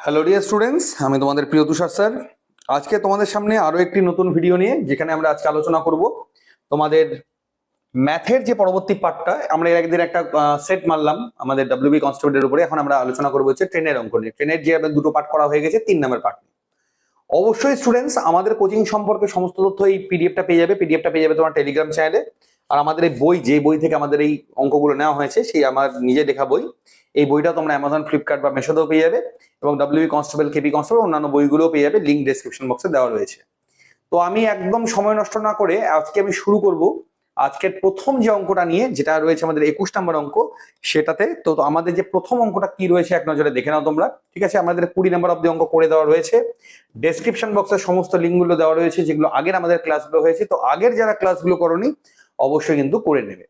Hello dear students আমি তোমাদের প্রিয় তুষার স্যার। আজকে তোমাদের সামনে আরও একটি নতুন ভিডিও নিয়ে, যেখানে আমরা আজকে আলোচনা করব তোমাদের ম্যাথের যে পরবর্তী পার্টটা আমরা এর একদিন একটা সেট মারলাম আমাদের ডাব্লিউবি কনস্টেবলের উপরে। এখন আমরা আলোচনা করব হচ্ছে ট্রেনের অঙ্ক নিয়ে। ট্রেনের যে দুটো পার্ট করা হয়ে গেছে, তিন নম্বর পার্ট অবশ্যই স্টুডেন্টস আমাদের কোচিং সম্পর্কে সমস্ত তথ্য এই পিডিএফটা পেয়ে যাবে। পিডিএফটা পেয়ে যাবে তোমার টেলিগ্রাম চ্যানেলে আর আমাদের এই বই, যে বই থেকে আমাদের এই অঙ্কগুলো নেওয়া হয়েছে, সেই আমার নিজে লেখা বই। এই বইটা তোমরা অ্যামাজন ফ্লিপকার্ট বা মেশোতেও পেয়ে যাবে এবং ডাব্লিউবি কনস্টেবল কেপি কনস্টেবল অন্যান্য বইগুলোও পেয়ে যাবে। লিঙ্ক ডেসক্রিপশন বক্সে দেওয়া রয়েছে। তো আমি একদম সময় নষ্ট না করে আজকে আমি শুরু করব। আজকের প্রথম যে অঙ্কটা নিয়ে, যেটা রয়েছে আমাদের একুশ নম্বর অঙ্ক, সেটাতে তো আমাদের যে প্রথম অঙ্কটা কি রয়েছে এক নজরে দেখে নাও তোমরা। ঠিক আছে? আমাদের কুড়ি নম্বর অব্দি অঙ্ক করে দেওয়া রয়েছে। ডেসক্রিপশন বক্সে সমস্ত লিঙ্কগুলো দেওয়া রয়েছে, যেগুলো আগের আমাদের ক্লাসগুলো হয়েছে। তো আগের যারা ক্লাসগুলো করনি অবশ্যই কিন্তু করে নেবে।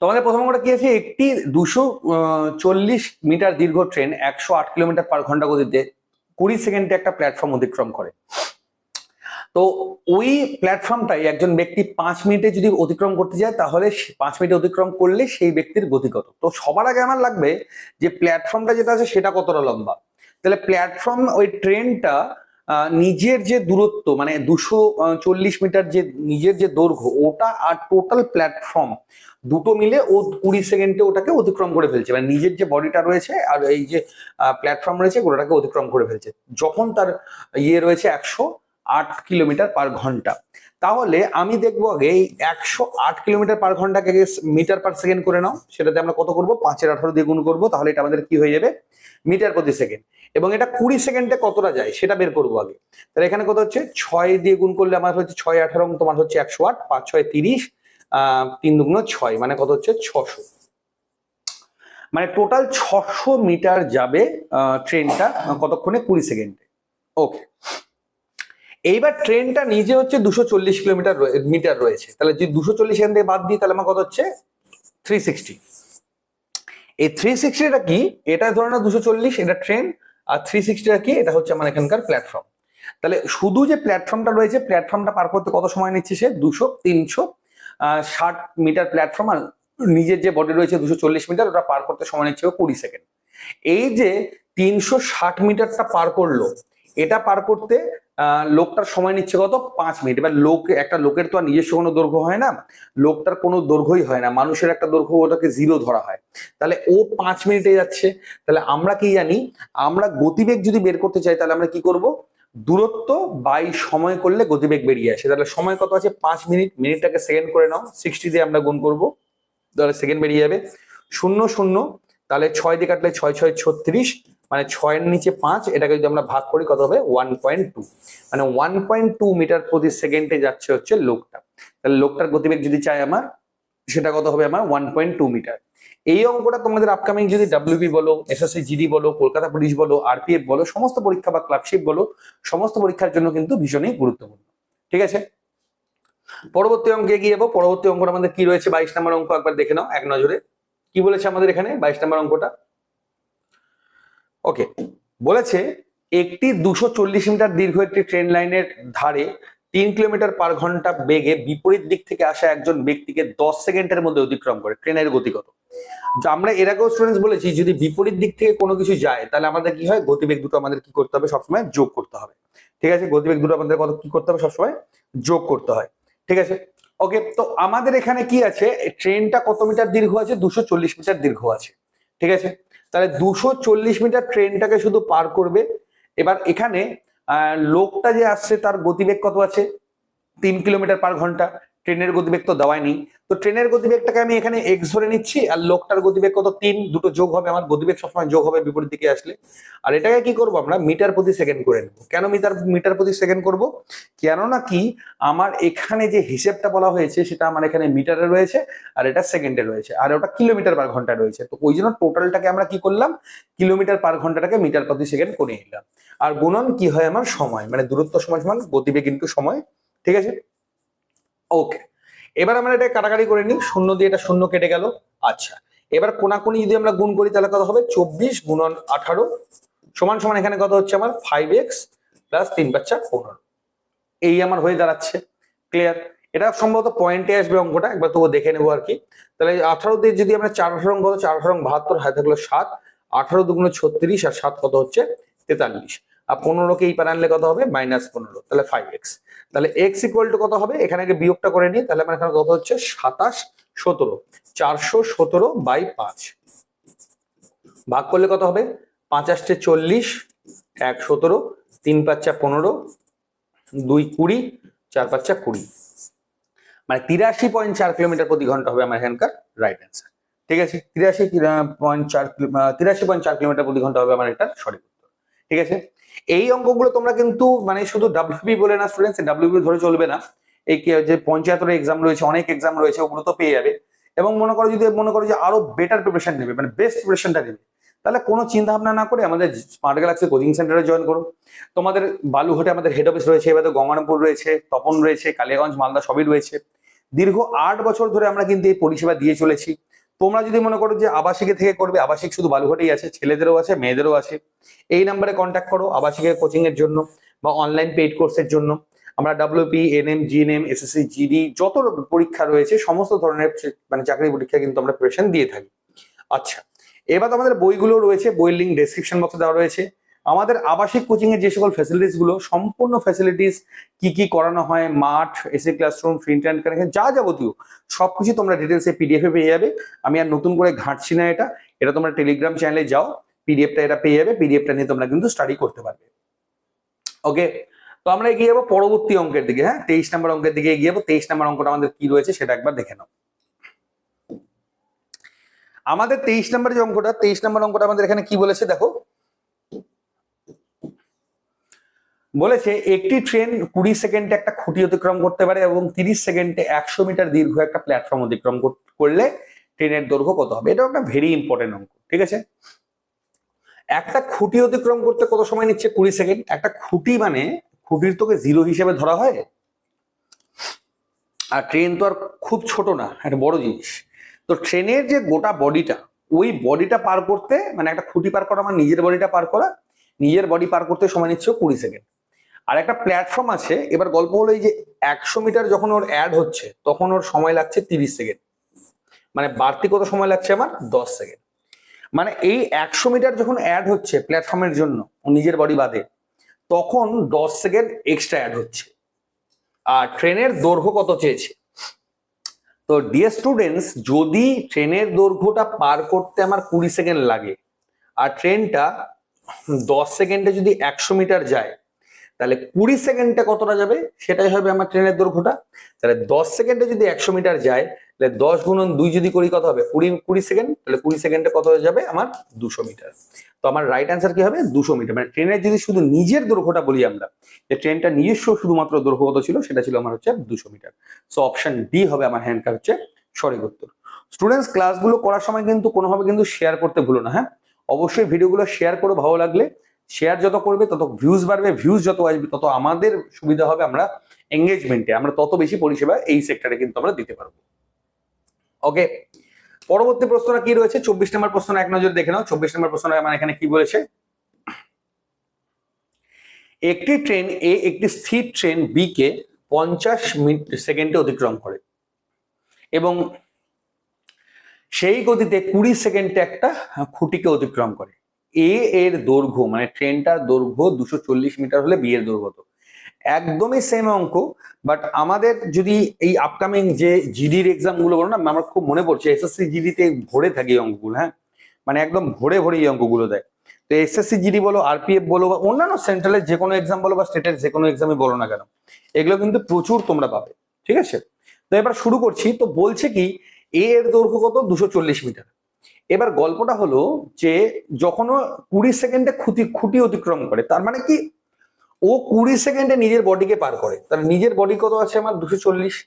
তোমাদের প্রথম অঙ্কটা কি আছে? একটি দুশো চল্লিশ মিটার দীর্ঘ ট্রেন একশো আট কিলোমিটার পার ঘণ্টা গতিতে কুড়ি সেকেন্ডে একটা প্ল্যাটফর্ম অতিক্রম করে। তো ওই প্ল্যাটফর্মটাই একজন ব্যক্তি পাঁচ মিনিটে যদি অতিক্রম করতে যায়, তাহলে পাঁচ মিনিটে অতিক্রম করলে সেই ব্যক্তির গতি কত? তো সবার আগে আমার লাগবে যে প্ল্যাটফর্মটা যেটা আছে, সেটা কতটা লম্বা? তাহলে প্ল্যাটফর্ম ওই ট্রেনটা নিজের যে দূরত্ব মানে দুশো চল্লিশ মিটার যে নিজের যে দৈর্ঘ্য, ওটা আর টোটাল প্ল্যাটফর্ম দুটো মিলে ও কুড়ি সেকেন্ডে ওটাকে অতিক্রম করে ফেলছে। মানে নিজের যে বডিটা রয়েছে আর এই যে প্ল্যাটফর্ম রয়েছে, ওটাকে অতিক্রম করে ফেলছে। যখন তার ইয়ে রয়েছে একশো আট কিলোমিটার পার ঘণ্টা। তাহলে আমি দেখব আগে এই একশো আট কিলোমিটার পার ঘন্টাকে মিটার পার সেকেন্ড করে নাও। সেটাতে আমরা কত করব? পাঁচের আঠারো দিয়ে গুণ করব। তাহলে এটা আমাদের কি হয়ে যাবে? মিটার প্রতি সেকেন্ড। এবং এটা কুড়ি সেকেন্ডে কতটা যায় সেটা বের করব আগে। তাহলে এখানে কত হচ্ছে? ছয় দিয়ে গুণ করলে আমার হচ্ছে ছয় আঠারো তোমার হচ্ছে একশো আট, পাঁচ ছয় তিরিশ তিন দুগুণ ছয় মানে কত হচ্ছে? ছশো। মানে টোটাল ছশো মিটার যাবে ট্রেনটা কতক্ষণে? কুড়ি সেকেন্ডে। ওকে। এইবার ট্রেনটা নিজে হচ্ছে দুশো চল্লিশ কিলোমিটার মিটার রয়েছে। তাহলে যদি দুশো চল্লিশ এখান থেকে বাদ দিই, তাহলে আমার কত হচ্ছে? থ্রি সিক্সটি এই থ্রি সিক্সটিটা কি? এটা ধরে না দুশো চল্লিশ, এটা ট্রেন, আর থ্রি সিক্সটিটা কি? এটা হচ্ছে আমার এখানকার প্ল্যাটফর্ম তাহলে শুধু যে প্ল্যাটফর্মটা রয়েছে প্ল্যাটফর্মটা পার করতে কত সময় নিচ্ছে সে? দুশো, তিনশো ষাট মিটার প্ল্যাটফর্ম আর নিজের যে বডি রয়েছে দুশো চল্লিশ মিটার, ওটা পার করতে সময় নিচ্ছে কুড়ি সেকেন্ড এই যে তিনশো ষাট মিটারটা পার করল, এটা পার করতে লোকটার সময় নিচ্ছে কত? পাঁচ মিনিট। এবার লোক, একটা লোকের তো আর নিজস্ব কোনো দৈর্ঘ্য হয় না। লোকটার কোনো দৈর্ঘ্যই হয় না। মানুষের একটা দৈর্ঘ্য ওটাকে জিরো ধরা হয়। তাহলে ও পাঁচ মিনিটে যাচ্ছে। তাহলে আমরা কি জানি? আমরা গতিবেগ যদি বের করতে চাই, তাহলে আমরা কি করব? দূরত্ব বাই সময় করলে গতিবেগ বেরিয়ে আসে। তাহলে সময় কত আছে? পাঁচ মিনিট। মিনিটটাকে সেকেন্ড করে নাও। সিক্সটি দিয়ে আমরা গুণ করব। তাহলে সেকেন্ড বেরিয়ে যাবে। শূন্য শূন্য। তাহলে ছয় দিয়ে কাটলে ছয় ছয়, ছত্রিশ। মানে ছয়ের নিচে পাঁচ, এটাকে যদি আমরা ভাগ করি, কত হবে? ওয়ান পয়েন্ট টু মানে ওয়ান পয়েন্ট টু মিটার প্রতি সেকেন্ডে যাচ্ছে হচ্ছে লোকটা। তাহলে লোকটার গতিবেগ যদি চাই আমার, সেটা কত হবে আমার? ওয়ান পয়েন্ট টু মিটার এই অঙ্কটা তোমাদের আপকামিং যদি ডাব্লিউবি বলো এসএসসি জিডি বলো, কলকাতা পুলিশ বলো আরপিএফ বলো, সমস্ত পরীক্ষা বা ক্লাবশিপ বলো, সমস্ত পরীক্ষার জন্য কিন্তু ভীষণই গুরুত্বপূর্ণ। ঠিক আছে? পরবর্তী অঙ্কে যাব। পরবর্তী অঙ্কটা আমাদের কি রয়েছে? বাইশ নম্বর অঙ্ক একবার দেখে নাও, এক নজরে। কি বলেছে আমাদের এখানে বাইশ নম্বর অঙ্কটা? ওকে বলেছে, একটি দুশো চল্লিশ মিটার দীর্ঘ একটি ট্রেন লাইনের ধারে তিন কিলোমিটার পার ঘণ্টা বেগে বিপরীত দিক থেকে আসা একজন ব্যক্তিকে দশ সেকেন্ডের মধ্যে অতিক্রম করে ট্রেনের গতি কত? আমরা এর আগেও স্টুডেন্টস বলেছি, যদি বিপরীত দিক থেকে কোনো কিছু যায়, তাহলে আমাদের কি হয়? গতিবেগ দুটো আমাদের কি করতে হবে? সবসময় যোগ করতে হবে। ঠিক আছে? গতিবেগ দুটো আমাদের কত কি করতে হবে? সবসময় যোগ করতে হয়। ঠিক আছে? ওকে তো আমাদের এখানে কি আছে? ট্রেনটা কত মিটার দীর্ঘ আছে? দুশো মিটার দীর্ঘ আছে। ঠিক আছে? তাহলে দুশো চল্লিশ মিটার ট্রেনটাকে শুধু পার করবে। এবার এখানে লোকটা যে আসছে তার গতিবেগ কত আছে? তিন কিলোমিটার পার ঘণ্টা। ট্রেনের গতিবেগ তো দেওয়াই নেই। তো ট্রেনের গতিবেগটাকে আমি এখানে এক্স ধরে নিচ্ছি আর লোকটার গতিবেগ কত? তিন, দুটো যোগ হবে আমার। গতিবেগ সবসময় যোগ হবে বিপরীত দিকে আসলে। আর এটাকে কি করব আমরা? মিটার প্রতি সেকেন্ড করে নেব। কেন মিটার মিটার প্রতি সেকেন্ড করব? কেননা কি? আমার এখানে যে হিসেবটা বলা হয়েছে, সেটা আমার এখানে মিটারে রয়েছে আর এটা সেকেন্ডে রয়েছে। আর ওটা কিলোমিটার পার ঘণ্টা রয়েছে। তো ওই জন্য টোটালটাকে আমরা কি করলাম? কিলোমিটার পার ঘন্টাটাকে মিটার প্রতি সেকেন্ড করে নিলাম। আর গুণন কি হয় আমার? সময়। মানে দূরত্ব সময় সমান, গতিবেগ কিন্তু সময়। ঠিক আছে? ওকে এবার আমরা এটা কাটাকাটি করে নিই। শূন্য দিয়ে এটা শূন্য কেটে গেল। আচ্ছা। এবার কোনাকুনি যদি আমরা গুণ করি, তাহলে কত হবে? চব্বিশ গুণন আঠারো। সমান সমান এখানে কত হচ্ছে আমার? ফাইভ এক্স প্লাস তিন বাচ্চা পনেরো। এই আমার হয়ে দাঁড়াচ্ছে। ক্লিয়ার এটা সম্ভবত পয়েন্টে আসবে অঙ্কটা। একবার তবু দেখে নেব আর কি। তাহলে আঠারো দিয়ে যদি আমরা চার আঠারো কত চার আঠারো বাহাত্তর হাতে থাকল সাত আঠারো দুগুণ ছত্রিশ আর সাত কত হচ্ছে? তেতাল্লিশ। আর পনেরোকে এই পারে আনলে কত হবে? মাইনাস পনেরো। তাহলে ফাইভ এক্স তাহলে এক্স ইকুয়াল টু কত হবে? এখানে বিয়োগটা করে নিই তাহলে আমার এখানে কত হচ্ছে? সাতাশ সতেরো। চারশো সতেরো বাই পাঁচ। ভাগ করলে কত হবে? পাঁচ আসছে চল্লিশ, এক সতেরো, তিন পাঁচটা পনেরো, দুই কুড়ি, চার পাঁচটা কুড়ি। মানে তিরাশি পয়েন্ট চার কিলোমিটার প্রতি ঘণ্টা হবে আমার এখানকার রাইট অ্যান্সার ঠিক আছে? তিরাশি পয়েন্ট চার তিরাশি পয়েন্ট চার কিলোমিটার প্রতি ঘণ্টা হবে আমার এটা সঠিক ঠিক আছে? এই অঙ্কগুলো তোমরা কিন্তু মানে শুধু ডাব্লিউবি বলে না স্টুডেন্টস ডাব্লিউবি ধরে চলবে না। এই যে পঞ্চায়েতের এক্সাম রয়েছে, অনেক এক্সাম রয়েছে, ওগুলো তো পেয়ে যাবে। এবং মনে করো যদি, মনে করো যে আরও বেটার প্রিপারেশন নেবে মানে বেস্ট প্রিপারেশনটা নেবে। তাহলে কোনো চিন্তা ভাবনা না করে আমাদের স্মার্ট গ্যালাক্সি কোচিং সেন্টারে জয়েন করো। তোমাদের বালুঘাটে আমাদের হেড অফিস রয়েছে, এবার গঙ্গারামপুর রয়েছে, তপন রয়েছে, কালিয়াগঞ্জ, মালদা সবই রয়েছে। দীর্ঘ আট বছর ধরে আমরা কিন্তু এই পরিষেবা দিয়ে চলেছি। তোমরা যদি মনে করো যে আবাসিকে থেকে করবে, আবাসিক শুধু বালুঘাটেই আছে, ছেলেদেরও আছে, মেয়েদেরও আছে, এই নাম্বারে কন্ট্যাক্ট করো আবাসিকের কোচিং এর জন্য বা অনলাইন পেইড কোর্সের জন্য। আমরা WP NM GNM SSC GD যত পরীক্ষা রয়েছে, সমস্ত ধরনের মানে চাকরি পরীক্ষা কিন্তু আমরা প্রিপারেশন দিয়ে থাকি। আচ্ছা এবার আমাদের বইগুলো রয়েছে, বইয়ের লিঙ্ক ডেসক্রিপশন বক্সে দেওয়া রয়েছে। আমাদের আবাসিক কোচিং এর যে সকল ফ্যাসিলিটিসগুলো, সম্পূর্ণ ফ্যাসিলিটিস কি কি করানো হয়, মাঠ এসি ক্লাসরুম অ্যান্ড কানেকশন যা যাবতীয়, সবকিছু তোমরা ডিটেলসে পিডিএফ এ পেয়ে যাবে। আমি আর নতুন করে ঘাঁটছি না এটা এটা তোমরা টেলিগ্রাম চ্যানেলে যাও পিডিএফটা এটা পেয়ে যাবে পিডিএফটা নিয়ে তোমরা কিন্তু স্টাডি করতে পারবে। ওকে তো আমরা এগিয়ে যাব পরবর্তী অঙ্কের দিকে হ্যাঁ? তেইশ নম্বর অঙ্কের দিকে এগিয়ে যাব। তেইশ নম্বর অঙ্কটা আমাদের কি রয়েছে সেটা একবার দেখে নাও। আমাদের তেইশ নম্বর যে অঙ্কটা, তেইশ নম্বর অঙ্কটা আমাদের এখানে কি বলেছে দেখো? বলেছে, একটি ট্রেন কুড়ি সেকেন্ডে একটা খুঁটি অতিক্রম করতে পারে এবং তিরিশ সেকেন্ডে একশো মিটার দীর্ঘ একটা প্ল্যাটফর্ম অতিক্রম করলে ট্রেনের দৈর্ঘ্য কত হবে? এটা একটা ভেরি ইম্পর্টেন্ট অঙ্ক, ঠিক আছে? একটা খুঁটি অতিক্রম করতে কত সময় নিচ্ছে? কুড়ি সেকেন্ড একটা খুঁটি মানে খুঁটির তোকে জিরো হিসেবে ধরা হয়? আর ট্রেন তো আর খুব ছোট না, একটা বড় জিনিস। তো ট্রেনের যে গোটা বডিটা ওই বডিটা পার করতে মানে একটা খুঁটি পার করা আমার নিজের বডিটা পার করা, নিজের বডি পার করতে সময় নিচ্ছে কুড়ি সেকেন্ড আর একটা প্ল্যাটফর্ম আছে, এবার গল্প হলো এই যে একশো মিটার যখন ওর অ্যাড হচ্ছে, তখন ওর সময় লাগছে তিরিশ সেকেন্ড মানে বাড়তি কত সময় লাগছে আমার? দশ সেকেন্ড মানে এই একশো মিটার যখন অ্যাড হচ্ছে প্ল্যাটফর্মের জন্য নিজের বডি বাদে, তখন দশ সেকেন্ড এক্সট্রা অ্যাড হচ্ছে। আর ট্রেনের দৈর্ঘ্য কত চেয়েছে? তো ডিয়ার স্টুডেন্টস যদি ট্রেনের দৈর্ঘ্যটা পার করতে আমার কুড়ি সেকেন্ড লাগে, আর ট্রেনটা দশ সেকেন্ডে যদি একশো মিটার যায় তাহলে কুড়ি সেকেন্ডে কতটা যাবে? সেটাই হবে আমার ট্রেনের দৈর্ঘ্যটা। তাহলে দশ সেকেন্ডে যদি একশো মিটার যায়, তাহলে দশ গুণন দুই যদি করি কত হবে? কুড়ি কুড়ি সেকেন্ড? তাহলে কুড়ি সেকেন্ডে কত হয়ে যাবে? আমার দুশো মিটার। তো আমার রাইট অ্যান্সার কি হবে? দুশো মিটার। মানে ট্রেনের যদি শুধু নিজের দৈর্ঘ্যটা বলি আমরা, যে ট্রেনটা নিজস্ব শুধুমাত্র দৈর্ঘ্য কত ছিল? সেটা ছিল আমার হচ্ছে দুশো মিটার। সো অপশন ডি হবে আমার হ্যান্ডটা হচ্ছে সঠিক উত্তর। স্টুডেন্টস, ক্লাসগুলো করার সময় কিন্তু কোনোভাবে কিন্তু শেয়ার করতে ভুলো না হ্যাঁ? অবশ্যই ভিডিওগুলো শেয়ার করো, ভালো লাগলে। শেয়ার যত করবে, তত ভিউজ বাড়বে ভিউজ যত আসবে, তত আমাদের সুবিধা হবে আমরা এঙ্গেজমেন্টে আমরা তত বেশি পরিষেবা এই সেক্টরে কিন্তু আমরা দিতে পারব। ওকে পরবর্তী প্রশ্নটা কি রয়েছে? চব্বিশ নম্বর প্রশ্ন এক নজর দেখে নাও। চব্বিশ নম্বর প্রশ্ন আমার এখানে কি বলেছে? একটি ট্রেন এ একটি স্থির ট্রেন বি কে পঞ্চাশ মিনিট সেকেন্ডে অতিক্রম করে। এবং সেই গতিতে কুড়ি সেকেন্ডে একটা খুঁটিকে অতিক্রম করে। এ এর দৈর্ঘ্য মানে ট্রেনটার দৈর্ঘ্য দুশো চল্লিশ মিটার হলে বি এর দৈর্ঘ্য তো একদমই সেম অঙ্ক বাট আমাদের যদি এই আপকামিং যে জিডির এক্সামগুলো বলো না, আমার খুব মনে পড়ছে এসএসসি জিডিতে ভরে থাকে এই অঙ্কগুলো হ্যাঁ? মানে একদম ভরে ভরে এই অঙ্কগুলো দেয়। তো এসএসসি জিডি বলো আরপিএফ বলো, বা অন্যান্য সেন্ট্রালের যে কোনো এক্সাম বলো, বা স্টেটের যে কোনো এক্সামে বলো না কেন, এগুলো কিন্তু প্রচুর তোমরা পাবে, ঠিক আছে? তো এবার শুরু করছি, তো বলছে কি এ এর দৈর্ঘ্য কত? দুশো মিটার এবার গল্পটা হলো যে যখন ও কুড়ি সেকেন্ডে খুঁটি খুঁটি অতিক্রম করে, তার মানে কি? ও কুড়ি সেকেন্ডে নিজের বডিকে পার করে। তার নিজের বডি কত আছে আমার? দুশো চল্লিশ।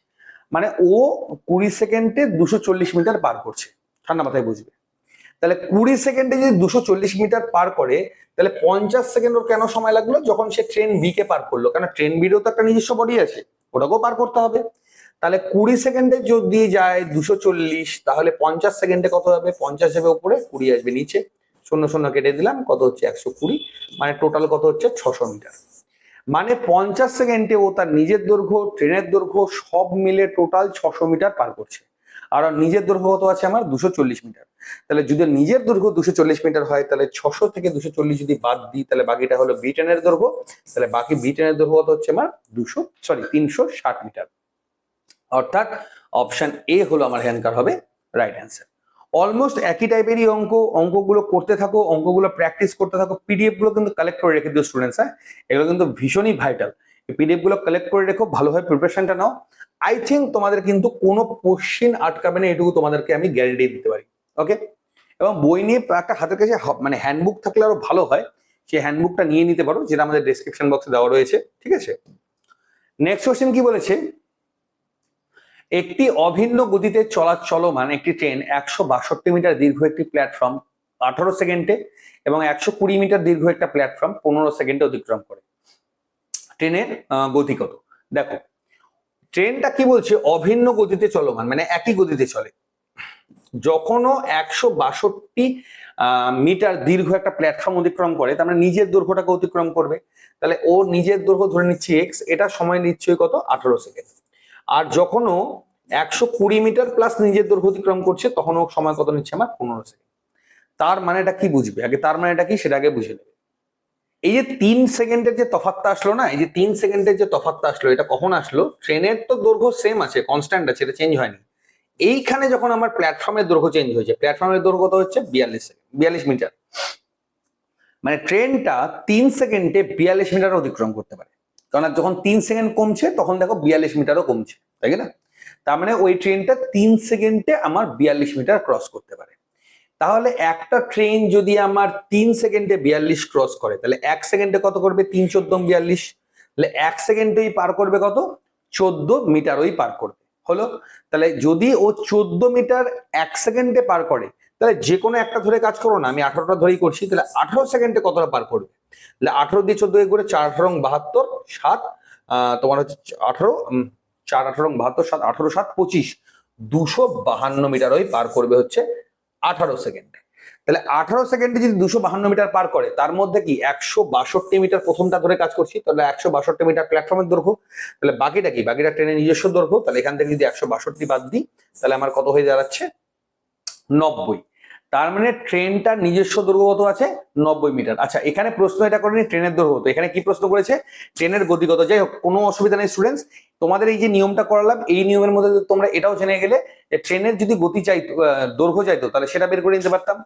মানে ও কুড়ি সেকেন্ডে দুশো চল্লিশ মিটার পার করছে। ঠান্ডা মাথায় বুঝবে। তাহলে কুড়ি সেকেন্ডে যদি দুশো চল্লিশ মিটার পার করে, তাহলে পঞ্চাশ সেকেন্ড ওর কেন সময় লাগল? যখন সে ট্রেন বি কে পার করল। কেন? ট্রেন বিরও তো একটা নিজস্ব বডি আছে। ওটাকেও পার করতে হবে। তাহলে কুড়ি সেকেন্ডে যদি যায় দুশো চল্লিশ, তাহলে পঞ্চাশ সেকেন্ডে কত হবে? পঞ্চাশ যাবে উপরে, কুড়ি আসবে নিচে। শূন্য শূন্য কেটে দিলাম, কত হচ্ছে? একশো কুড়ি। মানে টোটাল কত হচ্ছে? ছশো মিটার। মানে পঞ্চাশ সেকেন্ডে ও তার নিজের দৈর্ঘ্য, ট্রেনের দৈর্ঘ্য, সব মিলে টোটাল ছশো মিটার পার করছে। আর নিজের দৈর্ঘ্য কত আছে আমার? দুশো চল্লিশ মিটার। তাহলে যদি নিজের দৈর্ঘ্য দুশো চল্লিশ মিটার হয়, তাহলে ছশো থেকে দুশো চল্লিশ যদি বাদ দিই, তাহলে বাকিটা হলো বি ট্রেনের দৈর্ঘ্য। তাহলে বাকি বি ট্রেনের দৈর্ঘ্য কত হচ্ছে আমার? দুশো সরি তিনশো ষাট মিটার। অর্থাৎ অপশন এ হলো আমার হ্যান্ডকার হবে রাইট অ্যান্সার অলমোস্ট একই টাইপেরই অঙ্ক, অঙ্কগুলো করতে থাকো, অঙ্কগুলো প্র্যাকটিস করতে থাকো পিডিএফগুলো কিন্তু কালেক্ট করে রেখে দিও স্টুডেন্টস হ্যাঁ? এগুলো কিন্তু ভীষণই ভাইটাল পিডিএফগুলো কালেক্ট করে রেখো, ভালোভাবে প্রিপারেশনটা নাও। আই থিঙ্ক তোমাদের কিন্তু কোনো কোশ্চিন আটকাবে না, এটুকু তোমাদেরকে আমি গ্যারেন্টি দিতে পারি ওকে এবং বই নিয়ে একটা হাতের কাছে মানে হ্যান্ডবুক থাকলে আরও ভালো হয়, সেই হ্যান্ডবুকটা নিয়ে নিতে পারো, যেটা আমাদের ডেসক্রিপশন বক্সে দেওয়া রয়েছে, ঠিক আছে? নেক্সট কোশ্চেন কি বলেছে? একটি অভিন্ন গতিতে চলা চলমান একটি ট্রেন একশো বাষট্টি মিটার দীর্ঘ একটি প্ল্যাটফর্ম আঠারো সেকেন্ডে এবং একশো কুড়ি মিটার দীর্ঘ একটা প্ল্যাটফর্ম পনেরো সেকেন্ডে অতিক্রম করে। ট্রেনের গতি কত? দেখো ট্রেনটা কি বলছে? অভিন্ন গতিতে চলমান মানে একই গতিতে চলে। যখনও একশো বাষট্টি মিটার দীর্ঘ একটা প্ল্যাটফর্ম অতিক্রম করে, তার মানে নিজের দৈর্ঘ্যটাকে অতিক্রম করবে। তাহলে ও নিজের দৈর্ঘ্য ধরে নিচ্ছে এক্স এটা সময় নিশ্চয়ই কত? আঠারো সেকেন্ড আর যখনও একশো কুড়ি মিটার প্লাস নিজের দৈর্ঘ্য অতিক্রম করছে তখন ও সময় কত নিচ্ছে আমার পনেরো সেকেন্ড তার মানেটা কি বুঝবে? আগে তার মানেটা কি সেটা আগে বুঝে নেবে। এই যে তিন সেকেন্ডের যে তফাতটা আসলো না, এই যে তিন সেকেন্ডের যে তফাতটা আসলো, এটা কখন আসলো? ট্রেনের তো দৈর্ঘ্য সেম আছে কনস্ট্যান্ট আছে, এটা চেঞ্জ হয়নি। এইখানে যখন আমার প্ল্যাটফর্মের দৈর্ঘ্য চেঞ্জ হয়েছে প্ল্যাটফর্মের দৈর্ঘ্য কত হচ্ছে? বিয়াল্লিশ বিয়াল্লিশ মিটার। মানে ট্রেনটা তিন সেকেন্ডে বিয়াল্লিশ মিটার অতিক্রম করতে পারে। কারণ যখন তিন সেকেন্ড কমছে, তখন দেখো বিয়াল্লিশ মিটারও কমছে, তাই না তার মানে ওই ট্রেনটা তিন সেকেন্ডে আমার বিয়াল্লিশ মিটার ক্রস করতে পারে। তাহলে একটা ট্রেন যদি আমার তিন সেকেন্ডে বিয়াল্লিশ ক্রস করে, তাহলে এক সেকেন্ডে কত করবে? তিন চোদ্দ বিয়াল্লিশ। তাহলে এক সেকেন্ডেই পার করবে কত? চোদ্দ মিটারই পার করবে। হলো? তাহলে যদি ও চোদ্দ মিটার এক সেকেন্ডে পার করে তাহলে যে কোনো একটা ধরে কাজ করো না, আমি আঠারোটা ধরেই করছি, তাহলে আঠারো সেকেন্ডে কতটা পার করবে? তাহলে আঠারো দিয়ে চোদ্দ করে চার, আঠারো বাহাত্তর, সাত তোমার হচ্ছে আঠারো চার, আঠারো বাহাত্তর, সাত, আঠারো, সাত, পঁচিশ, দুশো বাহান্ন মিটারই পার করবে হচ্ছে আঠারো সেকেন্ডে। তাহলে আঠারো সেকেন্ডে যদি দুশো বাহান্ন মিটার পার করে, তার মধ্যে কি একশো বাষট্টি মিটার প্রথমটা ধরে কাজ করছি, তাহলে একশো বাষট্টি মিটার প্ল্যাটফর্মের দৈর্ঘ্য, তাহলে বাকিটা কি? বাকিটা ট্রেনের নিজস্ব দৈর্ঘ্য, তাহলে এখান থেকে যদি একশো বাষট্টি বাদ দিই, তাহলে আমার কত হয়ে দাঁড়াচ্ছে? নব্বই। তার মানে ট্রেনটার নিজস্ব দৈর্ঘ্য কত আছে, নব্বই মিটার। আচ্ছা এখানে প্রশ্ন এটা করেনি, ট্রেনের দৈর্ঘ্য কত এখানে কি প্রশ্ন করেছে? ট্রেনের গতিগত। যাই হোক, কোনো অসুবিধা নেই স্টুডেন্টস তোমাদের এই যে নিয়মটা করালাম, এই নিয়মের মধ্যে তোমরা এটাও জেনে গেলে ট্রেনের যদি গতি চাইতো দৈর্ঘ্য চাইতো তাহলে সেটা বের করে নিতে পারতাম।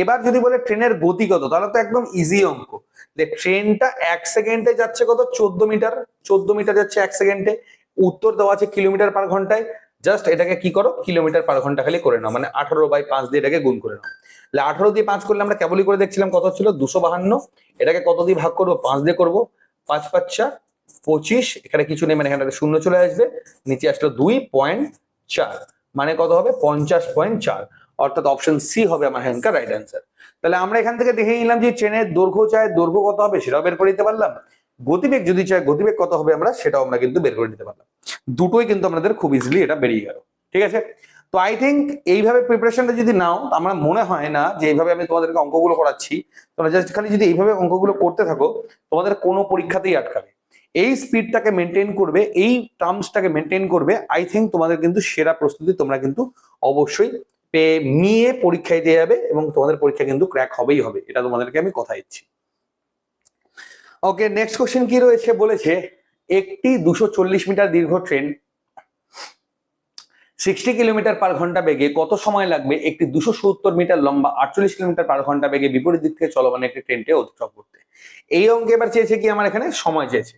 এবার যদি বলে ট্রেনের গতি কত তাহলে তো একদম ইজি অঙ্ক। যে ট্রেনটা এক সেকেন্ডে যাচ্ছে কত? চোদ্দ মিটার। চোদ্দ মিটার যাচ্ছে এক সেকেন্ডে। উত্তর দেওয়া আছে কিলোমিটার পার ঘন্টায়। জাস্ট এটাকে কি করো? কিলোমিটার পার ঘণ্টা খালি করে নাও। মানে আঠারো বাই পাঁচ দিয়ে এটাকে গুণ করে নাও। তাহলে আঠারো দিয়ে পাঁচ করলে আমরা কেবলই করে দেখছিলাম কত ছিল? দুশো বাহান্ন। এটাকে কত দিয়ে ভাগ করব? পাঁচ দিয়ে করব। পাঁচ পাঁচা পঁচিশ। এখানে কিছু নেই মানে এখানে শূন্য চলে আসবে। নিচে আসলো দুই পয়েন্ট চার। মানে কত হবে? পঞ্চাশ পয়েন্ট চার। অর্থাৎ অপশন সি হবে আমার হ্যান্ডকার রাইট অ্যান্সার তাহলে আমরা এখান থেকে দেখে নিলাম যে ট্রেনের দৈর্ঘ্য চায় দৈর্ঘ্য কত হবে? সেটাও বের করে দিতে পারলাম। গতিবেগ যদি চাই গতিবেগ কত হবে আমরা সেটাও আমরা কিন্তু বের করে নিতে পারলাম। দুটোই কিন্তু আমাদের খুব ইজিলি এটা বেরিয়ে গেল, ঠিক আছে? তো আই থিঙ্ক এইভাবে প্রিপারেশনটা যদি নাও আমার মনে হয় না যে এইভাবে আমি তোমাদেরকে অঙ্কগুলো করাচ্ছি। তোমরা জাস্ট খালি যদি এইভাবে অঙ্কগুলো করতে থাকো, তোমাদের কোনো পরীক্ষাতেই আটকাবে। এই স্পিডটাকে মেনটেন করবে, এই টার্মসটাকে মেনটেন করবে আই থিঙ্ক তোমাদের কিন্তু সেরা প্রস্তুতি তোমরা কিন্তু অবশ্যই পেয়ে নিয়ে পরীক্ষায় দিয়ে যাবে এবং তোমাদের পরীক্ষা কিন্তু ক্র্যাক হবেই হবে, এটা তোমাদেরকে আমি কথা দিচ্ছি। ওকে নেক্সট কোশ্চেন কি রয়েছে বলেছে? একটি দুশো মিটার দীর্ঘ ট্রেন সিক্সটি কিলোমিটার পার ঘণ্টা বেগে কত সময় লাগবে? একটি দুশো সত্তর মিটার লম্বা, আটচল্লিশ কিলোমিটার পার ঘণ্টা বেগে বিপরীত দিক থেকে চলমান একটি ট্রেনকে অতিক্রম করতে। এই অঙ্কে এবার চেয়েছে কি আমার এখানে? সময় চেয়েছে।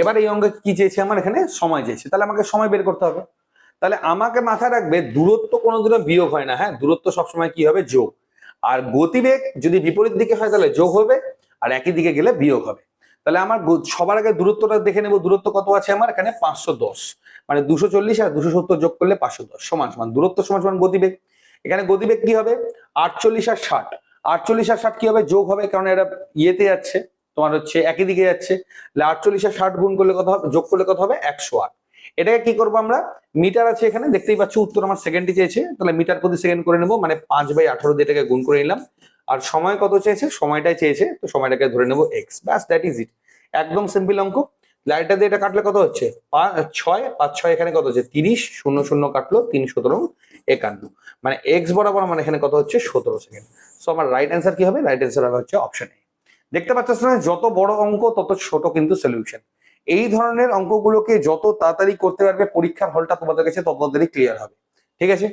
এবার এই অঙ্কে কি চেয়েছে আমার এখানে? সময় চেয়েছে। তাহলে আমাকে সময় বের করতে হবে। তাহলে আমাকে মাথায় রাখবে, দূরত্ব কোনোদিনও বিয়োগ হয় না হ্যাঁ? দূরত্ব সবসময় কি হবে? যোগ। আর গতিবেগ যদি বিপরীত দিকে হয়, তাহলে যোগ হবে, আর একই দিকে গেলে বিয়োগ হবে। তাহলে আমার সবার আগে দূরত্বটা দেখে নেব, দূরত্ব কত আছে আমার? এখানে পাঁচশো দশ। মানে দুশো চল্লিশ আর দুশো সত্তর যোগ করলে পাঁচশো দশ। সমান সমান, দূরত্ব সমান সমান গতিবেগ। এখানে গতিবেগ কি হবে? আটচল্লিশ আর ষাট। আটচল্লিশ আর ষাট কি হবে? যোগ হবে কারণ এটা ইয়েতে যাচ্ছে, তোমার হচ্ছে একই দিকে যাচ্ছে। আটচল্লিশ আর ষাট গুণ করলে কত হবে? যোগ করলে কত হবে? একশো আট। এটাকে কি করব আমরা? মিটার আছে এখানে, দেখতেই পাচ্ছ উত্তর আমার সেকেন্ডে চেয়েছে। তাহলে মিটার প্রতি সেকেন্ড করে নেব মানে পাঁচ বাই আঠারো দিয়ে এটাকে গুণ করে নিলাম। আর সময় কত চেয়েছে? সময়টাই চেয়েছে, তো সময়টাকে ধরে নেব এক্স ব্যাস দ্যাট ইজ ইট একদম সিম্পল অঙ্ক। লাইটটা দিয়ে এটা কাটলে কত হচ্ছে? পাঁচ, ছয় পাঁচ, ছয় এখানে কত হচ্ছে? তিরিশ, শূন্য শূন্য কাটলো, তিন, সতেরো, একান্ন। মানে এক্স বরাবর আমার এখানে কত হচ্ছে? সতেরো সেকেন্ড সো আমার রাইট অ্যান্সার কি হবে? রাইট অ্যান্সার হবে হচ্ছে অপশন এ দেখতে পাচ্ছ না যত বড় অঙ্ক, তত ছোট কিন্তু সলিউশন এই ধরনের অঙ্কগুলোকে যত তাড়াতাড়ি করতে পারবে, পরীক্ষার হলটা তোমাদের কাছে তত তাড়াতাড়ি ক্লিয়ার হবে। ঠিক আছে?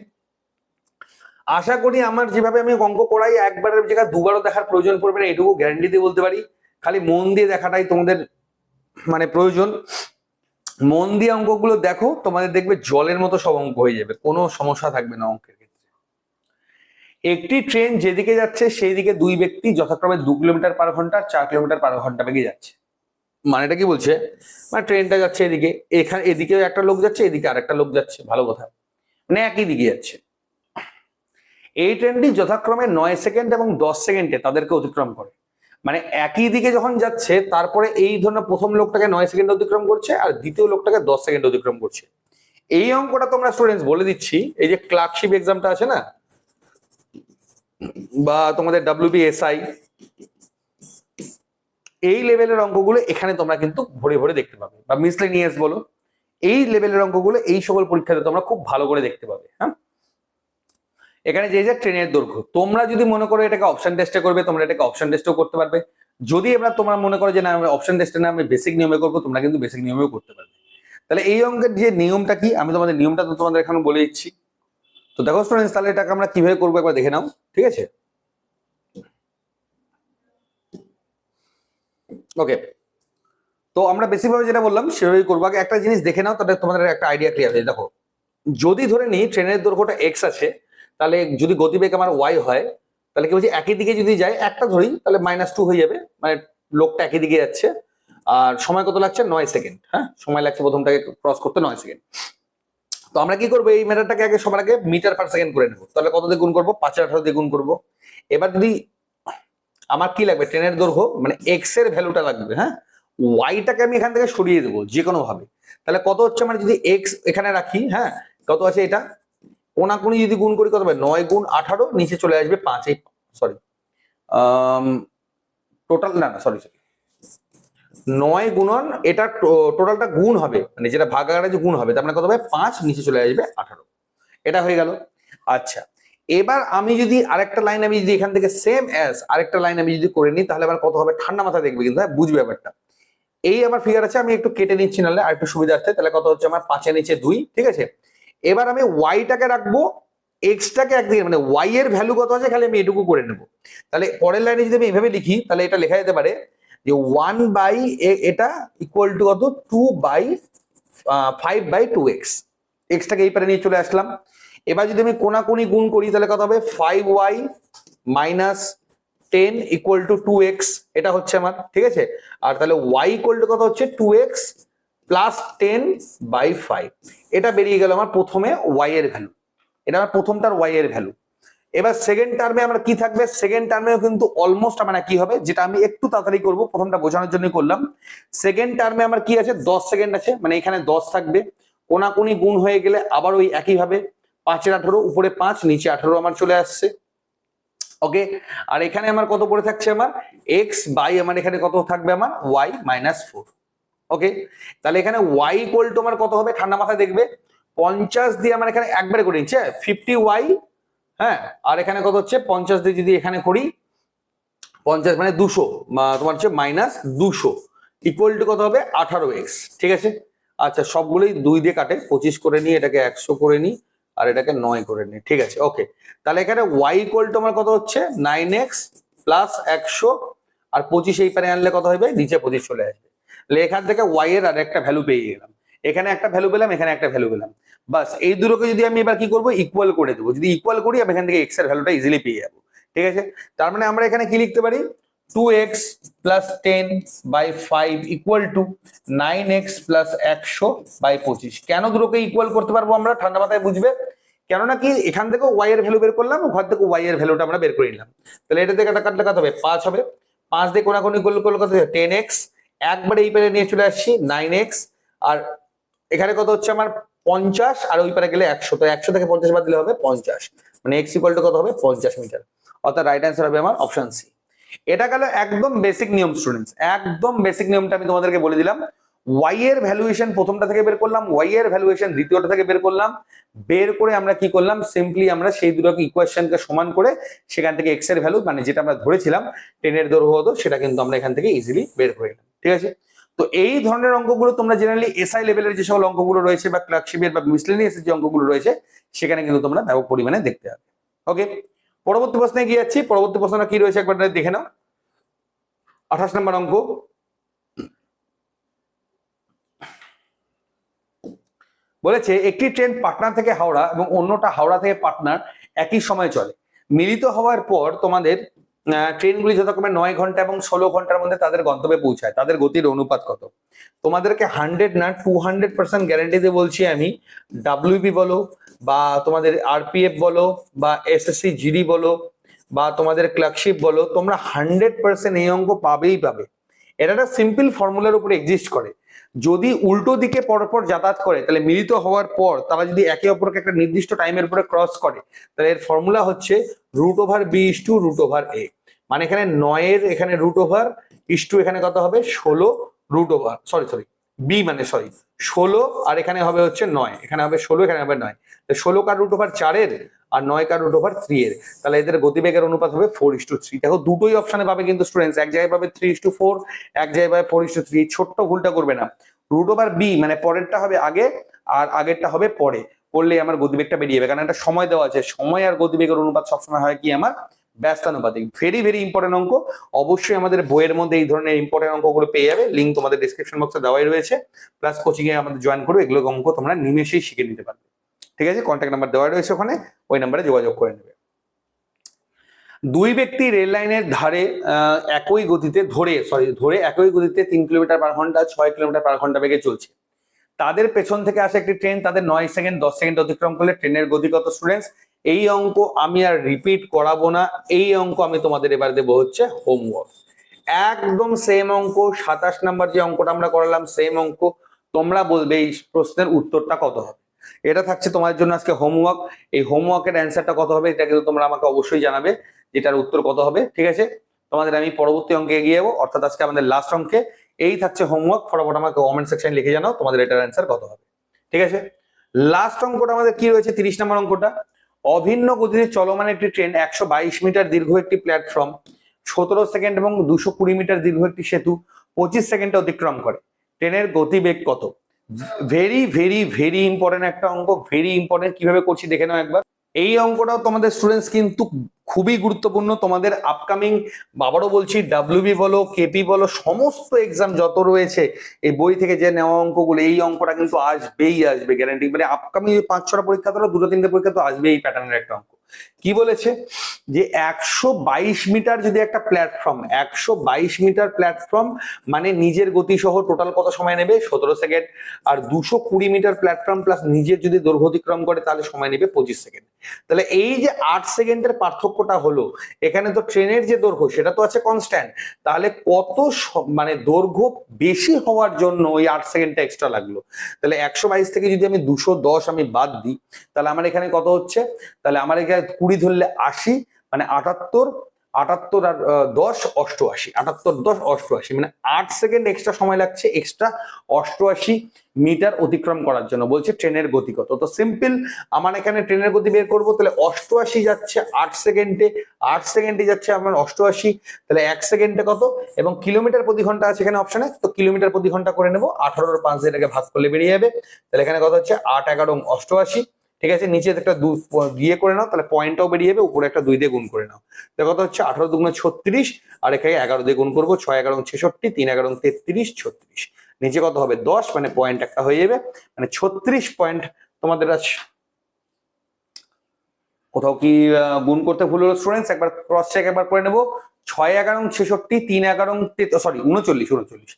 আশা করি আমার যেভাবে আমি অঙ্ক করাই, একবারের জায়গায় দুবারও দেখার প্রয়োজন পড়বে না, এটুকু গ্যারান্টি দিয়ে বলতে পারি। খালি মন দিয়ে দেখাটাই তোমাদের মানে প্রয়োজন। মন দিয়ে অঙ্কগুলো দেখো, তোমাদের দেখবে জলের মতো সব অঙ্ক হয়ে যাবে, কোনো সমস্যা থাকবে না অঙ্কের ক্ষেত্রে। একটি ট্রেন যেদিকে যাচ্ছে সেই দিকে দুই ব্যক্তি যথাক্রমে দু কিলোমিটার পার ঘণ্টা আর চার কিলোমিটার পার ঘণ্টা বেগে যাচ্ছে। মানেটা কি বলছে? মানে ট্রেনটা যাচ্ছে এদিকে, এখানে এদিকে একটা লোক যাচ্ছে, এদিকে আরেকটা লোক যাচ্ছে, ভালো কথা। মানে একই দিকে যাচ্ছে। এই ট্রেনটি যথাক্রমে নয় সেকেন্ড এবং দশ সেকেন্ডে তাদেরকে অতিক্রম করে। মানে একই দিকে যখন যাচ্ছে, তারপরে এই ধরনের প্রথম লোকটাকে নয় সেকেন্ড অতিক্রম করছে আর দ্বিতীয় লোকটাকে দশ সেকেন্ড অতিক্রম করছে। এই অঙ্কটা তোমরা স্টুডেন্টস বলে দিচ্ছি। এই যে ক্লার্কশিপ এক্সামটা আছে না? বা তোমাদের ডাব্লিউবিএসআই এই লেভেলের অঙ্কগুলো এখানে তোমরা কিন্তু ভরে ভরে দেখতে পাবে। বা মিসলেনিয়াস বলো। এই লেভেলের অঙ্কগুলো এই সকল পরীক্ষাতে তোমরা খুব ভালো করে দেখতে পাবে হ্যাঁ? এখানে যে যে ট্রেনের দৈর্ঘ্য, তোমরা যদি মনে করো এটাকে অপশন টেস্টে করবে, তোমরা এটাকে অপশন টেস্টেও করতে পারবে। যদি এবার তোমরা মনে করো যে না, আমরা অপশন টেস্টে না, আমি বেসিক নিয়মে করব, তোমরা কিন্তু বেসিক নিয়মেও করতে পারবে। তাহলে এই অঙ্কের যে নিয়মটা কি, আমি তোমাদের নিয়মটা তো তোমাদের এখানে বলে দিচ্ছি। তো দেখো স্টুডেন্টস তাহলে এটাকে আমরা কীভাবে করব একবার দেখে নাও, ঠিক আছে? ওকে তো আমরা বেসিকভাবে যেটা বললাম, সেভাবেই করব। আগে একটা জিনিস দেখে নাও, তাহলে তোমাদের একটা আইডিয়া ক্লিয়ার হয়ে দেখো, যদি ধরে নিই, ট্রেনের দৈর্ঘ্যটা এক্স আছে তাহলে যদি গতিবেগ আমার ওয়াই হয়, তাহলে কি বলছি, একই দিকে যদি যায়, একটা ধরি, তাহলে মাইনাস টু হয়ে যাবে মানে লোকটা একই দিকে যাচ্ছে। আর সময় কত লাগছে? নয় সেকেন্ড হ্যাঁ? সময় লাগছে প্রথমটাকে ক্রস করতে নয় সেকেন্ড তো আমরা কি করব? এই মেটারটাকে আগে সবার আগে মিটার পার সেকেন্ড করে নেব। তাহলে কত দিয়ে গুণ করব? পাঁচের আঠারো দিয়ে গুণ করব। এবার যদি আমার কি লাগবে? ট্রেনের দৈর্ঘ্য মানে এক্সের ভ্যালুটা লাগবে হ্যাঁ? ওয়াইটাকে আমি এখান থেকে সরিয়ে দেবো যে কোনো ভাবে তাহলে কত হচ্ছে? মানে যদি এক্স এখানে রাখি হ্যাঁ? কত আছে এটা? কোনাকুনি যদি গুণ করি, কত হবে? নয় গুণ আঠারো, নিচে চলে আসবে পাঁচ, এই সরি টোটাল না না সরি সরি নয় গুণন, এটা টোটালটা গুণ হবে মানে যেটা ভাগাকারে যে গুণ হবে, তার মানে কত হবে? পাঁচ, নিচে চলে আসবে আঠারো, এটা হয়ে গেল আচ্ছা এবার আমি যদি আরেকটা লাইন আমি যদি এখান থেকে সেম অ্যাজ আরেকটা লাইন আমি যদি করে নিই, তাহলে আবার কত হবে? ঠান্ডা মাথা দেখবে কিন্তু হ্যাঁ বুঝবে ব্যাপারটা, এই আমার ফিগার আছে, আমি একটু কেটে নিচ্ছি, নাহলে আর একটু সুবিধার্থে তাহলে কত হচ্ছে? আমার পাঁচের নিচে দুই, ঠিক আছে? এবার আমি ওয়াইটাকে রাখব এক্সটাকে একদিকে মানে ওয়াই এর ভ্যালু কত আছে খালি আমি এটুকু করে নেব। তাহলে পরের লাইনে যদি আমি এভাবে লিখি, তাহলে এটা লেখা যেতে পারে যে ওয়ান বাই এটা ইকুয়াল টু কত? Two by five by two x এক্সটাকে এই পারে নিয়ে চলে আসলাম। এবার যদি আমি কোনাকুনি গুণ করি, তাহলে কত হবে? Five y minus ten equal to two x এটা হচ্ছে আমার, ঠিক আছে? আর তাহলে ওয়াই ইকুয়াল টু কত হচ্ছে? Two x plus ten by five এটা বেরিয়ে গেল আমার প্রথমে ওয়াই এর ভ্যালু এটা আমার প্রথমটার ওয়াই এর ভ্যালু এবার সেকেন্ড টার্মে আমরা কি থাকবে? সেকেন্ড টার্মেও কিন্তু অলমোস্ট আমার কি হবে, যেটা আমি একটু তাড়াতাড়ি করব, প্রথমটা বোঝানোর জন্য করলাম। সেকেন্ড টার্মে আমার কি আছে? দশ সেকেন্ড আছে মানে এখানে দশ থাকবে। কোনাকুনি গুণ হয়ে গেলে আবার ওই একইভাবে পাঁচের আঠারো, উপরে পাঁচ, নিচে আঠারো আমার চলে আসছে। ওকে আর এখানে আমার কত পড়ে থাকছে আমার? এক্স বাই আমার এখানে কত থাকবে আমার? ওয়াই মাইনাস ফোর ওকে তাহলে এখানে ওয়াই ইকুয়াল তোমার কত হবে? ঠান্ডা মাথায় দেখবে। পঞ্চাশ দিয়ে আমার এখানে একবারে করে নিচ্ছে ফিফটি ওয়াই হ্যাঁ? আর এখানে কত হচ্ছে? পঞ্চাশ দিয়ে যদি এখানে করি, পঞ্চাশ মানে দুশো তোমার হচ্ছে মাইনাস দুশো ইকুয়াল টু কত হবে? আঠারো এক্স ঠিক আছে? আচ্ছা সবগুলোই দুই দিয়ে কাটে, পঁচিশ করে নিই এটাকে একশো করে নিই, আর এটাকে নয় করে নিই, ঠিক আছে? ওকে তাহলে এখানে ওয়াই ইকুয়াল টু আমার কত হচ্ছে? নাইন এক্স প্লাস একশো, আর পঁচিশ এই পারে আনলে কত হবে? নিচে পঁচিশ চলে আসবে। এখান থেকে ওয়াই এর আর একটা ভ্যালু পেয়ে গেলাম। এখানে একটা ভ্যালু পেলাম, এখানে একটা ভ্যালু পেলাম। বাস, এই দুটোকে যদি আমি এবার কি করব? ইকুয়াল করে দেবো। যদি ইকুয়াল করি, আমি এখান থেকে এক্সের ভ্যালুটা ইজিলি পেয়ে যাব। ঠিক আছে? তার মানে আমরা এখানে কি লিখতে পারি? Two x plus ten by five equal to nine x plus একশো বাই পঁচিশ। কেন দুটোকে ইকুয়াল করতে পারব আমরা? ঠান্ডা মাথায় বুঝবে? কেননা কি? এখান থেকে ওয়াই এর ভ্যালু বের করলাম, ওখান থেকে ওয়াই এর ভ্যালুটা আমরা বের করে নিলাম। তাহলে এটা থেকে কাটলে কত হবে? পাঁচ হবে। পাঁচ দিয়ে কোনাকুনি করলে করলে কত টেন এক্স একবারে এই পারে নিয়ে চলে আসছি নাইন এক্স আর এখানে কত হচ্ছে আমার? পঞ্চাশ, আর ওই পারে গেলে একশো। তো একশো থেকে পঞ্চাশ বাদ দিলে হবে পঞ্চাশ। মানে এক্স ইকুয়াল টু কত হবে? পঞ্চাশ মিটার অর্থাৎ রাইট অ্যান্সার হবে আমার অপশন সি এটা গেল একদম বেসিক নিয়ম স্টুডেন্টস একদম বেসিক নিয়মটা আমি তোমাদেরকে বলে দিলাম। ওয়াই এর ভ্যালুয়েশন প্রথমটা থেকে বের করলাম ওয়াই এর ভ্যালুয়েশন দ্বিতীয়টা থেকে বের করলাম। বের করে আমরা কি করলাম? সিম্পলি আমরা সেই দুটোকে ইকুয়েশনকে সমান করে সেখান থেকে এক্সের ভ্যালু মানে যেটা আমরা ধরেছিলাম টেনের দৈর্ঘ্য হতো সেটা কিন্তু আমরা এখান থেকে ইজিলি বের করে নিলাম। ঠিক আছে? তো এই ধরনের অঙ্কগুলো তোমরা জেনারেলি এসআই লেভেলের যে সকল অঙ্কগুলো রয়েছে, বা ক্লার্কশিপের বা মিসলেনিয়াস যে অঙ্কগুলো রয়েছে, সেখানে কিন্তু তোমরা ব্যাপক পরিমাণে দেখতে হবে ওকে পরবর্তী প্রশ্নে গিয়ে যাচ্ছি। পরবর্তী প্রশ্নটা কি রয়েছে একবার দেখে নাও। আঠাশ নম্বর অঙ্ক। বলেছে, একটি ট্রেন পাটনা থেকে হাওড়া এবং অন্যটা হাওড়া থেকে পাটনার একই সময় চলে। মিলিত হওয়ার পর তোমাদের ট্রেনগুলি যথাক্রমে নয় ঘণ্টা এবং ষোলো ঘণ্টার মধ্যে তাদের গন্তব্যে পৌঁছায়। তাদের গতির অনুপাত কত? তোমাদেরকে হান্ড্রেড না টু হান্ড্রেড পার্সেন্ট গ্যারান্টি দিয়ে বলছি আমি ডাব্লিউপি বলো বা তোমাদের আরপিএফ বলো বা এস এসএসসি জিডি বলো বা তোমাদের ক্লার্কশিপ বলো, তোমরা হান্ড্রেড পার্সেন্ট এই অঙ্ক পাবেই পাবে। এটা একটা সিম্পল ফর্মুলার উপরে এক্সিস্ট করে। যদি উল্টো দিকে পরপর যাতায়াত করে, তাহলে মিলিত হওয়ার পর তারা যদি একে অপরকে একটা নির্দিষ্ট টাইমের উপরে ক্রস করে, তাহলে এর ফর্মুলা হচ্ছে root over B is to root over A মানে এখানে নয়ের এখানে রুট ওভার ইস টু এখানে কত হবে? ষোলো root over sorry sorry B মানে সরি ষোলো আর এখানে হবে হচ্ছে নয়, এখানে হবে ষোলো, এখানে হবে নয়। ষোলো কার রুট ওভার চারের আর নয় কার রুট ওভার থ্রি এর তাহলে এদের গতিবেগের অনুপাত হবে ফোর ইস টু থ্রি দেখো দুটোই অপশনে পাবে কিন্তু স্টুডেন্টস এক জায়গায় পাবে থ্রি ইস টু ফোর এক জায়গায় পাবে ফোর ইস টু থ্রি ছোট্ট ভুলটা করবে না। রুট ওভার বি মানে পরেরটা হবে আগে আর আগেরটা হবে পরে। করলে আমার গতিবেগটা বেরিয়ে যাবে। কারণ একটা সময় দেওয়া আছে। সময় আর গতিবেগের অনুপাত সবসময় হয় কি আমার? ব্যস্তানুপাতিক। ভেরি ভেরি ইম্পর্টেন্ট অঙ্ক। অবশ্যই আমাদের বইয়ের মধ্যে এই ধরনের ইম্পর্টেন্ট অঙ্কগুলো পেয়ে যাবে। লিঙ্ক তোমাদের ডিসক্রিপশন বক্সে দেওয়াই রয়েছে। প্লাস কোচিং এ আমাদের জয়েন করো। এগুলো অঙ্ক তোমরা নিমেষেই শিখে নিতে পারবে। ঠিক আছে? কন্ট্যাক্ট নাম্বার দেওয়া রয়েছে ওখানে, ওই নাম্বারে যোগাযোগ করে নেবে। দুই ব্যক্তি রেল লাইনের ধারে একই গতিতে ধরে সরি ধরে একই গতিতে তিন কিলোমিটার পার ঘণ্টা, ছয় কিলোমিটার পার ঘণ্টা বেগে চলছে। তাদের পেছন থেকে আসা একটি ট্রেন তাদের নয় সেকেন্ড দশ সেকেন্ড অতিক্রম করলে ট্রেনের গতি কত স্টুডেন্টস এই অঙ্ক আমি আর রিপিট করাবো না, এই অঙ্ক আমি তোমাদের এবার দেবো হচ্ছে হোমওয়ার্ক একদম সেম অঙ্ক, সাতাশ নাম্বার যে অঙ্কটা আমরা করালাম সেম অঙ্ক, তোমরা বলবে এই প্রশ্নের উত্তরটা কত হবে? এটা থাকছে তোমার জন্য আজকে হোমওয়ার্ক এই হোমওয়ার্কের অ্যান্সারটা কত হবে এটা কিন্তু তোমরা আমাকে অবশ্যই জানাবে, যেটার উত্তর কত হবে, ঠিক আছে? তোমাদের আমি পরবর্তী অঙ্কে এগিয়ে যাব, অর্থাৎ আজকে আমাদের লাস্ট অঙ্কে। এই থাকছে হোমওয়ার্ক ফটাফট আমাকে কমেন্ট সেকশন লিখে জানাও তোমাদের এটার অ্যান্সার কত হবে, ঠিক আছে? লাস্ট অঙ্কটা আমাদের কি রয়েছে? তিরিশ নম্বর অঙ্কটা। অভিন্ন গতিতে চলমান একটি ট্রেন একশো বাইশ মিটার দীর্ঘ একটি প্ল্যাটফর্ম সতেরো সেকেন্ড এবং দুশো মিটার দীর্ঘ একটি সেতু, পঁচিশ সেকেন্ডে অতিক্রম করে। ট্রেনের গতিবেগ কত? ভেরি ভেরি ভেরি ইম্পর্টেন্ট একটা অঙ্ক ভেরি ইম্পর্টেন্ট কীভাবে করছি দেখে নাও একবার। এই অঙ্কটাও তোমাদের স্টুডেন্টস কিন্তু খুবই গুরুত্বপূর্ণ। তোমাদের আপকামিং আবারও বলছি ডাব্লিউবি বলো কেপি বলো, সমস্ত এক্সাম যত রয়েছে, এই বই থেকে যে নেওয়া অঙ্কগুলো, এই অঙ্কটা কিন্তু আসবেই, আসবে গ্যারান্টি মানে আপকামিং পাঁচ, ছটা পরীক্ষা ধরো, দুটো, তিনটে পরীক্ষা তো আসবে এই প্যাটার্নের একটা অঙ্ক। কি বলেছে? যে একশো বাইশ মিটার যদি একটা প্ল্যাটফর্ম একশো বাইশ মিটার প্ল্যাটফর্ম মানে নিজের গতি সহ টোটাল কত সময় নেবে? সতেরো সেকেন্ড আর দুশো কুড়ি মিটার প্ল্যাটফর্ম প্লাস নিজের যদি দৈর্ঘ্য অতিক্রম করে, তাহলে সময় নেবে পঁচিশ সেকেন্ড তাহলে এই যে আট সেকেন্ডের পার্থক্যটা হলো, এখানে তো ট্রেনের যে দৈর্ঘ্য, সেটা তো আছে কনস্ট্যান্ট তাহলে কত মানে দৈর্ঘ্য বেশি হওয়ার জন্য ওই আট সেকেন্ডটা এক্সট্রা লাগল? তাহলে একশো বাইশ থেকে যদি আমি দুশো দশ আমি বাদ দিই, তাহলে আমার এখানে কত হচ্ছে? তাহলে আমার এখানে কুড়ি ধরলে আশি মানে আটাত্তর আটাত্তর আর দশ, অষ্টআশি, আটাত্তর, দশ, অষ্টআশি মানে আট সেকেন্ড এক্সট্রা সময় লাগছে এক্সট্রা অষ্টআশি মিটার অতিক্রম করার জন্য, বলছে ট্রেনের গতি কত। তো সিম্পল আমার এখানে ট্রেনের গতি বের করব, তাহলে অষ্টআশি যাচ্ছে আট সেকেন্ডে আট সেকেন্ডে যাচ্ছে আমার অষ্টআশি, তাহলে এক সেকেন্ডে কত? এবং কিলোমিটার প্রতি ঘণ্টা আছে এখানে অপশানে তো কিলোমিটার প্রতি ঘণ্টা করে নেব আঠারোর পাঁচ দিয়ে এটাকে ভাগ করলে বেরিয়ে যাবে, তাহলে এখানে কত হচ্ছে? আট, এগারো, অষ্টআশি ঠিক আছে? নিচে একটা দু দিয়ে করে নাও, তাহলে পয়েন্টটাও বেরিয়ে যাবে, উপরে একটা দুই দিয়ে গুণ করে নাও। তো কত হচ্ছে আঠারো দুগুণ ছত্রিশ, আর এখানে এগারো দিয়ে গুণ করব, ছয় এগারো ছেষট্টি, তিন এগারো তেত্রিশ, ছত্রিশ। নিচে কত হবে? দশ মানে পয়েন্ট একটা হয়ে যাবে। মানে ছত্রিশ পয়েন্ট তোমাদের আছে কোথাও কি গুণ করতে ভুল হলো স্টুডেন্টস একবার ক্রস চেক একবার করে নেব। ছয় এগারো ছেষট্টি, তিন এগারো সরি উনচল্লিশ উনচল্লিশ।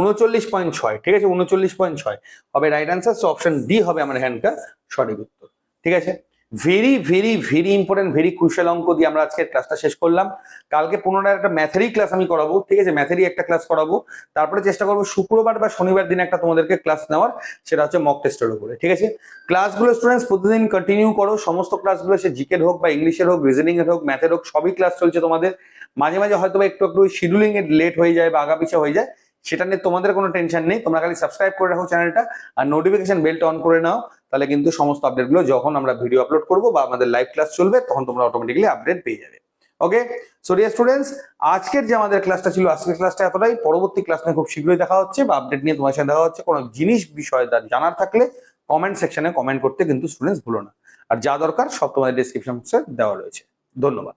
উনচল্লিশ পয়েন্ট ছয়, ঠিক আছে? উনচল্লিশ পয়েন্ট ছয়। হবে right answer so option D হবে আমার এখানকার সঠিক উত্তর, ঠিক আছে? Very very very important very crucial অঙ্ক দিয়ে আমরা আজকে ক্লাসটা শেষ করলাম। কালকে পুনরায় একটা ম্যাথেরই ক্লাস আমি করাবো, ঠিক আছে? ম্যাথেরই একটা ক্লাস করাবো। তারপরে চেষ্টা করব শুক্রবার বা শনিবার দিন একটা তোমাদেরকে ক্লাস নেওয়ার, সেটা হচ্ছে মক টেস্টের উপরে, ঠিক আছে? ক্লাসগুলো স্টুডেন্টস প্রতিদিন কন্টিনিউ করো, সমস্ত ক্লাসগুলো সে জিকের হোক বা ইংলিশের হোক রিজনিং হোক ম্যাথের হোক, সবই ক্লাস চলছে তোমাদের। মাঝে মাঝে হয়তো একটু একটু শিডিউলিং এর লেট হয়ে যায় বা আগা পিছা হয়ে যায় সেটা নিয়ে তোমাদের কোনো টেনশন নেই, তোমরা খালি সাবস্ক্রাইব করে রাখো চ্যানেলটা আর নোটিফিকেশন বেলটা অন করে নাও, তাহলে কিন্তু সমস্ত আপডেটগুলো যখন আমরা ভিডিও আপলোড করব বা আমাদের লাইভ ক্লাস চলবে, তখন তোমরা অটোমেটিক্যালি আপডেট পেয়ে যাবে। ওকে সো ডিয়ার স্টুডেন্টস আজকের যে আমাদের ক্লাসটা ছিল, আজকের ক্লাসটা এতটাই। পরবর্তী ক্লাস নিয়ে খুব শীঘ্রই দেখা হচ্ছে বা আপডেট নিয়ে তোমার সাথে দেখা হচ্ছে। কোনো জিনিস বিষয় জানার থাকলে কমেন্ট সেকশনে কমেন্ট করতে কিন্তু স্টুডেন্টস ভুলো না। আর যা দরকার সব তোমাদের ডিসক্রিপশন বক্সে দেওয়া রয়েছে। ধন্যবাদ।